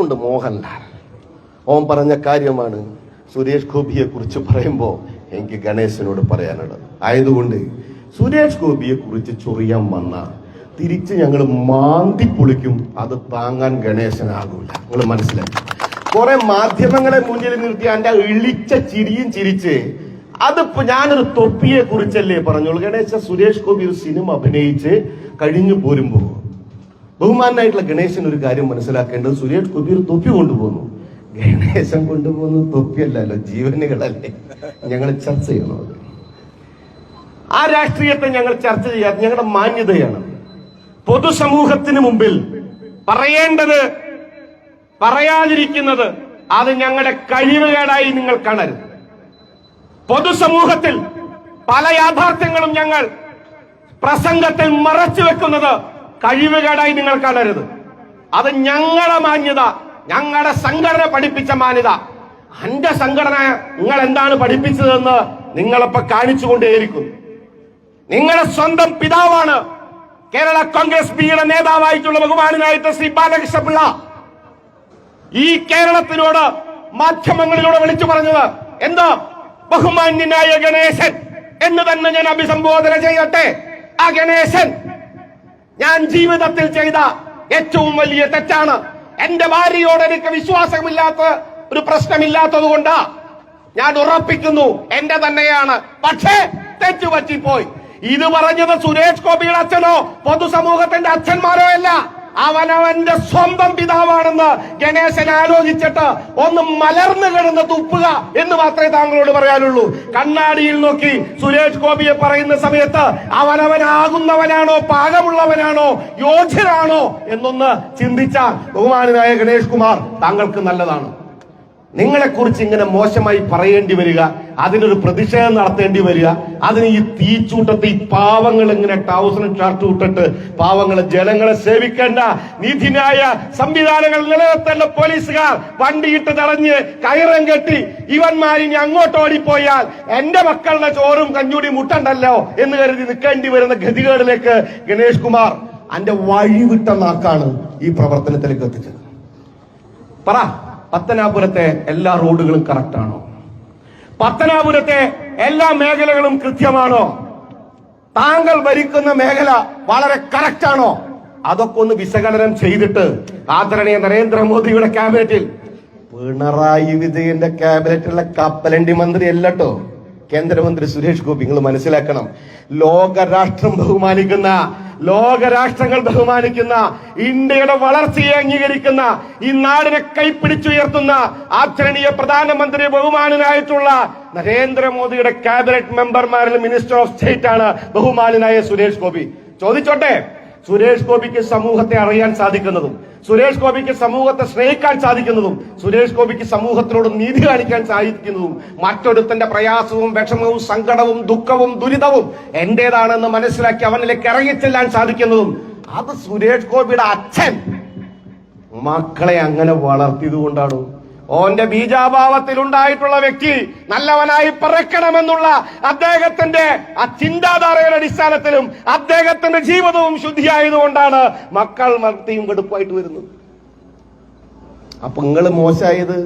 ഉണ്ട് മോഹൻലാൽ. ഓൻ പറഞ്ഞ കാര്യമാണ് സുരേഷ് ഗോപിയെ കുറിച്ച് പറയുമ്പോൾ എനിക്ക് ഗണേശനോട് പറയാനുള്ളത്. ആയതുകൊണ്ട് സുരേഷ് ഗോപിയെ കുറിച്ച് ചൊറിയാൻ വന്ന തിരിച്ച് ഞങ്ങൾ മാന്തി പൊളിക്കും അത് താങ്ങാൻ ഗണേശനാകൂല. നിങ്ങൾ മനസ്സിലാക്കി കുറെ മാധ്യമങ്ങളെ മുന്നിൽ നിർത്തി എന്റെ ഇളിച്ച ചിരിയും ചിരിച്ച് അതിപ്പോ ഞാനൊരു തൊപ്പിയെ കുറിച്ചല്ലേ പറഞ്ഞോളൂ? ഗണേശ സുരേഷ് ഗോപി ഒരു സിനിമ അഭിനയിച്ച് കഴിഞ്ഞു പോരുമ്പോ ബഹുമാനായിട്ടുള്ള ഗണേശൻ ഒരു കാര്യം മനസ്സിലാക്കേണ്ടത് സുരേഷ് ഗോപി ഒരു തൊപ്പി കൊണ്ടുപോകുന്നു. ഗണേശൻ കൊണ്ടുപോകുന്ന തൊപ്പിയല്ലല്ലോ ജീവനുകളല്ലേ. ഞങ്ങൾ ചർച്ച ചെയ്യണം അത്. ആ രാഷ്ട്രീയത്തെ ഞങ്ങൾ ചർച്ച ചെയ്യാത്ത ഞങ്ങളുടെ മാന്യതയാണ്. പൊതുസമൂഹത്തിന് മുമ്പിൽ പറയേണ്ടത് പറയാതിരിക്കുന്നത് അത് ഞങ്ങളുടെ കഴിവുകേടായി നിങ്ങൾ കാണരുത്. പൊതുസമൂഹത്തിൽ പല യാഥാർത്ഥ്യങ്ങളും ഞങ്ങൾ പ്രസംഗത്തിൽ മറച്ചു വെക്കുന്നത് കഴിവുകേടായി നിങ്ങൾ കാണരുത് അത് ഞങ്ങളെ മാന്യത ഞങ്ങളുടെ സംഘടന പഠിപ്പിച്ച മാന്യത. എന്റെ സംഘടന നിങ്ങൾ എന്താണ് പഠിപ്പിച്ചതെന്ന് നിങ്ങളിപ്പോ കാണിച്ചുകൊണ്ടേയിരിക്കും നിങ്ങളുടെ സ്വന്തം പിതാവാണ് കേരള കോൺഗ്രസ് പിയുടെ നേതാവായിട്ടുള്ള ബഹുമാനായിട്ട് ശ്രീ ബാലകൃഷ്ണപിള്ള. ഈ കേരളത്തിനോട് മാധ്യമങ്ങളിലൂടെ വിളിച്ചു പറഞ്ഞത് എന്താ? ബഹുമാന്യനായ ഗണേശൻ എന്ന് തന്നെ ഞാൻ അഭിസംബോധന ചെയ്യട്ടെ? ആ ഗണേശൻ ഞാൻ ജീവിതത്തിൽ ചെയ്ത ഏറ്റവും വലിയ തെറ്റാണ്. എന്റെ ഭാര്യയോട് എനിക്ക് വിശ്വാസമില്ലാത്ത ഒരു പ്രശ്നമില്ലാത്തത് കൊണ്ടാ ഞാൻ ഉറപ്പിക്കുന്നു എന്റെ തന്നെയാണ്. പക്ഷേ തെറ്റു പറ്റിപ്പോയി. ഇത് പറഞ്ഞത് സുരേഷ് ഗോപിയുടെ അച്ഛനോ പൊതുസമൂഹത്തിന്റെ അച്ഛന്മാരോ അല്ല. അവനവന്റെ സ്വന്തം പിതാവാണെന്ന് ഗണേശൻ ആലോചിച്ചിട്ട് ഒന്ന് മലർന്നു കിടന്ന് തുപ്പുക എന്ന് മാത്രമേ താങ്കളോട് പറയാനുള്ളൂ. കണ്ണാടിയിൽ നോക്കി സുരേഷ് ഗോപിയെ പറയുന്ന സമയത്ത് അവനവനാകുന്നവനാണോ പാകമുള്ളവനാണോ യോഗ്യനാണോ എന്നൊന്ന് ചിന്തിച്ച ബഹുമാനായ ഗണേഷ് കുമാർ താങ്കൾക്ക് നല്ലതാണ്. നിങ്ങളെ കുറിച്ച് ഇങ്ങനെ മോശമായി പറയേണ്ടി വരിക അതിനൊരു പ്രതിഷേധം നടത്തേണ്ടി വരിക അതിന് ഈ തീച്ചൂട്ടത്തെ ഈ പാവങ്ങൾ ഇങ്ങനെ ടൗസറും ഷർട്ട് ഇട്ടിട്ട് പാവങ്ങളെ ജനങ്ങളെ സേവിക്കേണ്ട നീതിന്യായ സംവിധാനങ്ങൾ നിലനിർത്തേണ്ട പോലീസുകാർ വണ്ടിയിട്ട് തടഞ്ഞ് കയറം കെട്ടി ഇവന്മാരിനി അങ്ങോട്ട് ഓടിപ്പോയാൽ എന്റെ മക്കളുടെ ചോറും കഞ്ഞൂടി മുട്ടണ്ടല്ലോ എന്ന് കരുതി നിൽക്കേണ്ടി വരുന്ന ഗതികേടിലേക്ക് ഗണേഷ് കുമാർ അന്റെ വഴിവിട്ട നാക്കാണ് ഈ പ്രവർത്തനത്തിലേക്ക് എത്തിച്ചത്. പറ. പത്തനാപുരത്തെ എല്ലാ റോഡുകളും കറക്റ്റ് ആണോ? പത്തനാപുരത്തെ എല്ലാ മേഖലകളും കൃത്യമാണോ? താങ്കൾ ഭരിക്കുന്ന മേഖല വളരെ കറക്റ്റ് ആണോ? അതൊക്കെ ഒന്ന് വിശകലനം ചെയ്തിട്ട് ആദരണീയ നരേന്ദ്രമോദിയുടെ ക്യാബിനറ്റിൽ പിണറായി വിജയന്റെ ക്യാബിനറ്റിലുള്ള കപ്പലണ്ടി മന്ത്രി അല്ലട്ടോ കേന്ദ്രമന്ത്രി സുരേഷ് ഗോപി നിങ്ങൾ മനസ്സിലാക്കണം. ലോകരാഷ്ട്രം ബഹുമാനിക്കുന്ന ലോകരാഷ്ട്രങ്ങൾ ബഹുമാനിക്കുന്ന ഇന്ത്യയുടെ വളർച്ചയെ അംഗീകരിക്കുന്ന ഈ നാടിനെ കൈപ്പിടിച്ചുയർത്തുന്ന ആദരണീയ പ്രധാനമന്ത്രി ബഹുമാനനായിട്ടുള്ള നരേന്ദ്രമോദിയുടെ ക്യാബിനറ്റ് മെമ്പർമാരിൽ മിനിസ്റ്റർ ഓഫ് സ്റ്റേറ്റ് ആണ് ബഹുമാനനായ സുരേഷ് ഗോപി. ചോദിച്ചോട്ടെ? സുരേഷ് ഗോപിക്ക് സമൂഹത്തെ അറിയാൻ സാധിക്കുന്നതും സുരേഷ് ഗോപിക്ക് സമൂഹത്തെ സ്നേഹിക്കാൻ സാധിക്കുന്നതും സുരേഷ് ഗോപിക്ക് സമൂഹത്തിനോട് നീതി കാണിക്കാൻ സാധിക്കുന്നതും മറ്റൊരുത്തന്റെ പ്രയാസവും വിഷമവും സങ്കടവും ദുഃഖവും ദുരിതവും എന്റേതാണെന്ന് മനസ്സിലാക്കി അവനിലേക്ക് ഇറങ്ങിച്ചെല്ലാൻ സാധിക്കുന്നതും അത് സുരേഷ് ഗോപിയുടെ അച്ഛൻ. മക്കളെ അങ്ങനെ വളർത്തിയത് കൊണ്ടാണ് ഓന്റെ ബീജാഭാവത്തിൽ ഉണ്ടായിട്ടുള്ള വ്യക്തി നല്ലവനായി പറക്കണമെന്നുള്ള അദ്ദേഹത്തിന്റെ ആ ചിന്താധാരയുടെ അടിസ്ഥാനത്തിലും അദ്ദേഹത്തിന്റെ ജീവിതവും ശുദ്ധിയായതുകൊണ്ടാണ് മക്കൾ മക്തിയും കടുപ്പായിട്ട് വരുന്നത്. അപ്പൊ നിങ്ങൾ മോശമായത്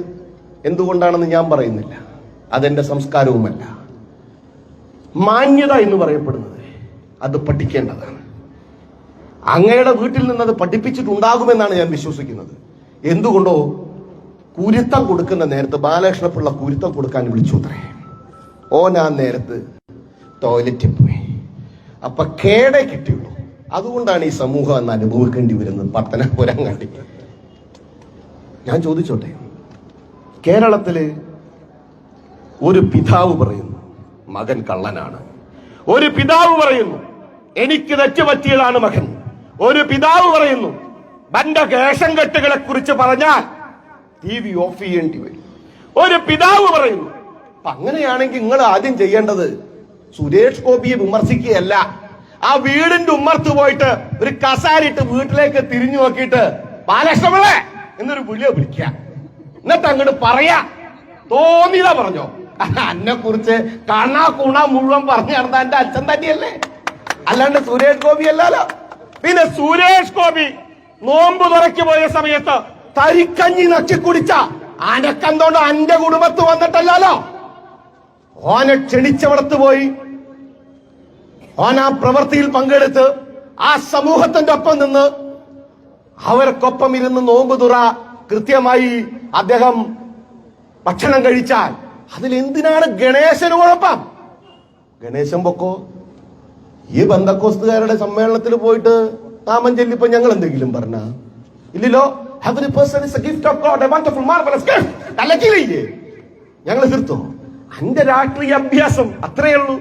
എന്തുകൊണ്ടാണെന്ന് ഞാൻ പറയുന്നില്ല. അതെന്റെ സംസ്കാരവുമല്ല. മാന്യത എന്ന് പറയപ്പെടുന്നത് അത് പഠിക്കേണ്ടതാണ്. അങ്ങയുടെ വീട്ടിൽ നിന്ന് അത് പഠിപ്പിച്ചിട്ടുണ്ടാകുമെന്നാണ് ഞാൻ വിശ്വസിക്കുന്നത്. എന്തുകൊണ്ടോ കുരുത്തം കൊടുക്കുന്ന നേരത്ത് ബാലകൃഷ്ണപിള്ള കുരുത്തം കൊടുക്കാൻ വിളിച്ചു അത്രേ. ഓൻ ആ നേരത്ത് ടോയ്ലറ്റിൽ പോയി. അപ്പൊ കേടേ കിട്ടിയുള്ളൂ. അതുകൊണ്ടാണ് ഈ സമൂഹം അന്ന് അനുഭവിക്കേണ്ടി വരുന്നത് പത്തനപുരം കണ്ടി. ഞാൻ ചോദിച്ചോട്ടെ? കേരളത്തിൽ ഒരു പിതാവ് പറയുന്നു മകൻ കള്ളനാണ്. ഒരു പിതാവ് പറയുന്നു എനിക്ക് തെറ്റുപറ്റിയതാണ് മകൻ. ഒരു പിതാവ് പറയുന്നു ബന്ധ കേശം കെട്ടുകളെ കുറിച്ച് പറഞ്ഞാൽ ടി വി ഓഫ് ചെയ്യേണ്ടി വരും. ഒരു പിതാവ് പറയുന്നു അങ്ങനെയാണെങ്കിൽ നിങ്ങൾ ആദ്യം ചെയ്യേണ്ടത് സുരേഷ് ഗോപിയെ വിമർശിക്കുകയല്ല. ആ വീടിന്റെ ഉമ്മർത്ത് പോയിട്ട് ഒരു കസാരിട്ട് വീട്ടിലേക്ക് തിരിഞ്ഞു നോക്കിയിട്ട് ബാലകൃഷ്ണപിള്ളേ എന്നൊരു വിളിയോ വിളിക്ക എന്നിട്ട് അങ്ങോട്ട് പറയാ തോന്നിയതാ പറഞ്ഞോ. അന്നെ കുറിച്ച് കണ്ണാ കുണ മുഴുവൻ പറഞ്ഞു നടന്ന എന്റെ അച്ഛൻ തന്നെയല്ലേ. അല്ലാണ്ട് സുരേഷ് ഗോപി അല്ലല്ലോ പിന്നെ സുരേഷ് ഗോപി നോമ്പ് തുറക്കി പോയ സമയത്ത് തരിക്കഞ്ഞി നക്കി കുടിച്ച അനക്കെന്തോണ്ട് അന്റെ കുടുംബത്ത് വന്നിട്ടല്ലോ ഓനെ ക്ഷണിച്ചവിടത്ത് പോയി. ഓൻ ആ പ്രവൃത്തിയിൽ പങ്കെടുത്ത് ആ സമൂഹത്തിന്റെ ഒപ്പം നിന്ന് അവർക്കൊപ്പം ഇരുന്ന് നോമ്പ് തുറ കൃത്യമായി അദ്ദേഹം ഭക്ഷണം കഴിച്ചാൽ അതിൽ എന്തിനാണ് ഗണേശന് കുഴപ്പം? ഗണേശൻ പൊക്കോ? ഈ ബന്ധക്കോസ്തുകാരുടെ സമ്മേളനത്തിൽ പോയിട്ട് നാമം ചൊല്ലിപ്പോ ഞങ്ങൾ എന്തെങ്കിലും പറഞ്ഞ? ഇല്ലല്ലോ? Every person is a gift of God a wonderful marvellous gift അല്ലക്കില്ലേ ഞങ്ങൾ തീർത്തോ അന്റെ രാഷ്ട്രീയ അഭ്യാസം അത്രയേ ഉള്ളൂ.